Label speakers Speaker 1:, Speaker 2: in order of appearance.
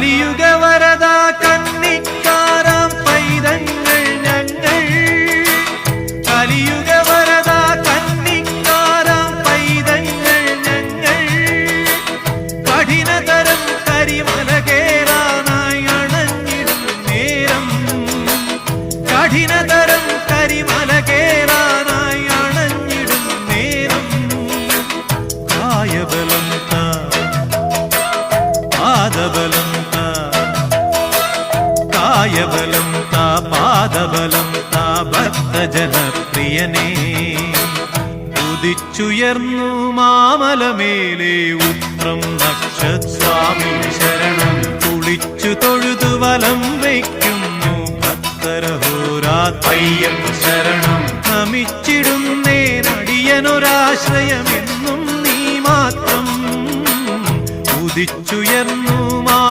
Speaker 1: கலியுக வரதா கன்னிக்காராம் பைதங்கள் நங்கள். கலியுக வரதா கன்னிக்காராம் பைதங்கள் நங்கள். கடின தரம் கரிமலகேரானாய் அணங்கிடும் நேரம். கடின தரம் கரிமலகேரானாய் அணங்கிடும் நேரம். காயபலம் കായബലം താ പാദബലം താ ഭക്തജനപ്രിയനേ ഉദിച്ചുയർന്നു മാമലമേലേ ഉത്രം നക്ഷസ്വാമി ശരണം. കുളിച്ചു തൊഴുതു വലം വയ്ക്കുന്നു ഭക്തരഹോരാത്മയ്യം ശരണം. നമിച്ചിടുന്നേനടിയനൊരാശ്രയമെന്നും നീ മാത്രം. ഉദിച്ചുയർന്നു